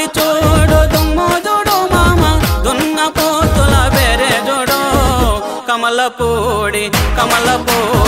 కమల చూడు కమల మామ దున్న కమలపూడి.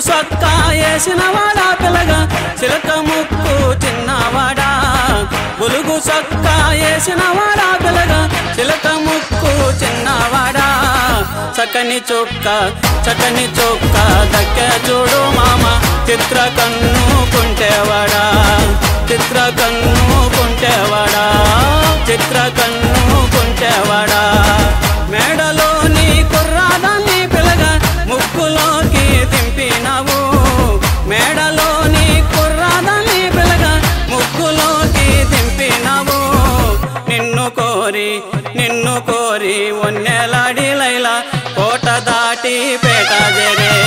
సొక్కా వేసిన వాడా పిల్లగా? చిలక ముక్కు చిన్నవాడా? ఉలుగు సొక్కా వేసిన వాడా పిల్లగా? చిలక ముక్కు చిన్నవాడా? చక్కని చొక్క చక్కని చొక్క దక్క చూడు మామ. చిత్ర కన్ను కుంటేవాడా? చిత్ర కన్ను కుంటేవాడా? చిత్ర కన్ను కుంటేవాడా? నిన్ను కోరి ఒన్నెలాడి లైలా కోట దాటి పేట జరే